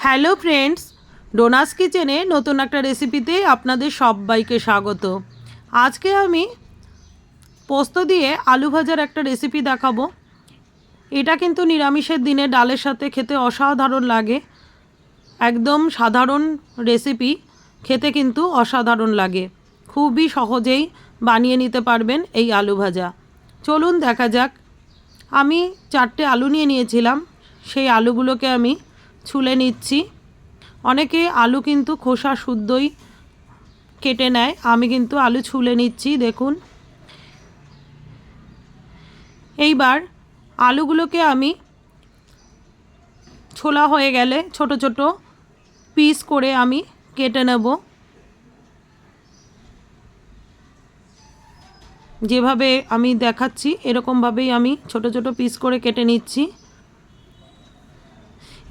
Hello friends, ডোনাস কিচেনে নতুন একটা রেসিপিতে আপনাদের সবাইকে স্বাগত। আজকে আমি পোস্ত দিয়ে আলু ভাজার একটা রেসিপি দেখাবো। এটা কিন্তু নিরামিষের দিনে ডালের সাথে খেতে অসাধারণ লাগে। একদম সাধারণ রেসিপি, খেতে কিন্তু অসাধারণ লাগে। খুবই সহজেই বানিয়ে নিতে পারবেন এই আলু ভাজা। চলুন দেখা যাক। আমি চারটে আলু নিয়ে নিয়েছিলাম। সেই আলুগুলোকে আমি ছুলে নিচ্ছি। অনেকে আলু কিন্তু খোসা শুদ্ধই কেটে নেয়। আমি কিন্তু আলু ছুলে নিচ্ছি, দেখুন। এইবার আলুগুলোকে আমি ছোলা হয়ে গেলে ছোট ছোট পিস করে আমি কেটে নেব। যেভাবে আমি দেখাচ্ছি, এরকমভাবেই আমি ছোট ছোট পিস করে কেটে নিচ্ছি।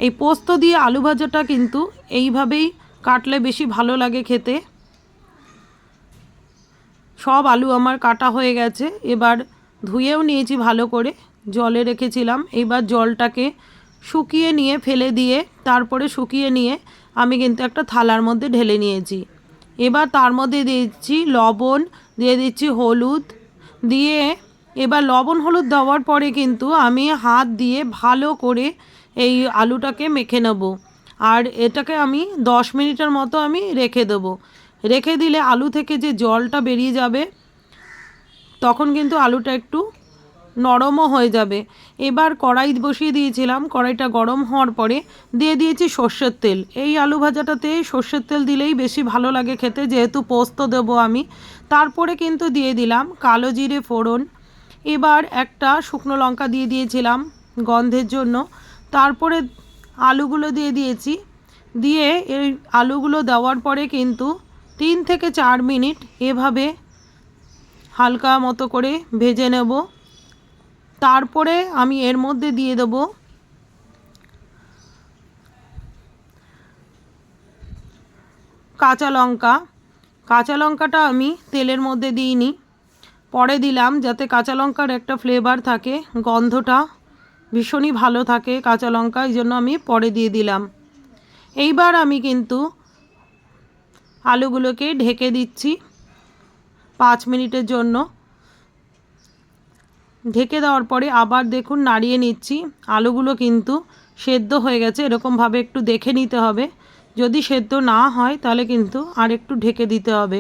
এই পোস্ত দিয়ে আলু ভাজাটা কিন্তু এইভাবেই কাটলে বেশি ভালো লাগে খেতে। সব আলু আমার কাটা হয়ে গেছে, এবার ধুয়েও নিয়েছি ভালো করে, জলে রেখেছিলাম। এবার জলটাকে শুকিয়ে নিয়ে ফেলে দিয়ে, তারপরে শুকিয়ে নিয়ে আমি কিন্তু একটা থালার মধ্যে ঢেলে নিয়েছি। এবার তার মধ্যে দিচ্ছি লবণ, দিয়ে দিচ্ছি হলুদ, দিয়ে এবার লবণ হলুদ দেওয়ার পরে কিন্তু আমি হাত দিয়ে ভালো করে এই আলুটাকে মেখে নেব। আর এটাকে আমি দশ মিনিটের মতো আমি রেখে দেব। রেখে দিলে আলু থেকে যে জলটা বেরিয়ে যাবে, তখন কিন্তু আলুটা একটু নরমও হয়ে যাবে। এবার কড়াই বসিয়ে দিয়েছিলাম, কড়াইটা গরম হওয়ার পরে দিয়ে দিয়েছি সর্ষের তেল। এই আলু ভাজাটাতে সর্ষের তেল দিলেই বেশি ভালো লাগে খেতে, যেহেতু পোস্ত দেবো আমি। তারপরে কিন্তু দিয়ে দিলাম কালো জিরে ফোড়ন। এবার একটা শুকনো লঙ্কা দিয়ে দিয়েছিলাম গন্ধের জন্য। তারপরে আলুগুলো দিয়ে দিয়েছি। দিয়ে এই আলুগুলো দেওয়ার পরে কিন্তু তিন থেকে চার মিনিট এভাবে হালকা মতো করে ভেজে নেব। তারপরে আমি এর মধ্যে দিয়ে দেব কাঁচা লঙ্কা। কাঁচা লঙ্কাটা আমি তেলের মধ্যে দিইনি। পরে দিলাম যাতে কাঁচা লঙ্কার একটা ফ্লেভার থাকে, গন্ধটা ভীষণই ভালো থাকে কাঁচা লঙ্কা, এই জন্য আমি পরে দিয়ে দিলাম। এইবার আমি কিন্তু আলুগুলোকে ঢেকে দিচ্ছি পাঁচ মিনিটের জন্য। ঢেকে দেওয়ার পরে আবার দেখুন নাড়িয়ে নিচ্ছি। আলুগুলো কিন্তু সেদ্ধ হয়ে গেছে, এরকমভাবে একটু দেখে নিতে হবে। যদি সেদ্ধ না হয় তাহলে কিন্তু আর একটু ঢেকে দিতে হবে।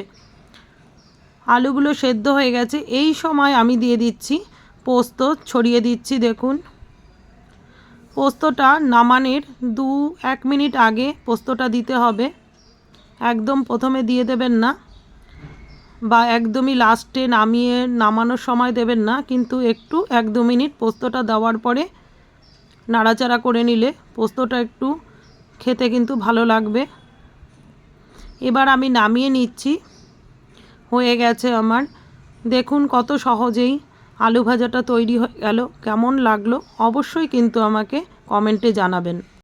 আলুগুলো সেদ্ধ হয়ে গেছে, এই সময় আমি দিয়ে দিচ্ছি পোস্ত, ছড়িয়ে দিচ্ছি দেখুন। পোস্তটা নামানের দু এক মিনিট আগে পোস্তটা দিতে হবে। একদম প্রথমে দিয়ে দেবেন না বা একদমই লাস্টে নামিয়ে নামানোর সময় দেবেন না, কিন্তু একটু এক দু মিনিট পোস্তটা দেওয়ার পরে নাড়াচাড়া করে নিলে পোস্তটা একটু খেতে কিন্তু ভালো লাগবে। এবার আমি নামিয়ে নিচ্ছি। হয়ে গেছে আমার। দেখুন কত সহজেই আলু ভাজাটা তৈরি হয়ে গেল। কেমন লাগল? অবশ্যই কিন্তু আমাকে কমেন্টে জানাবেন।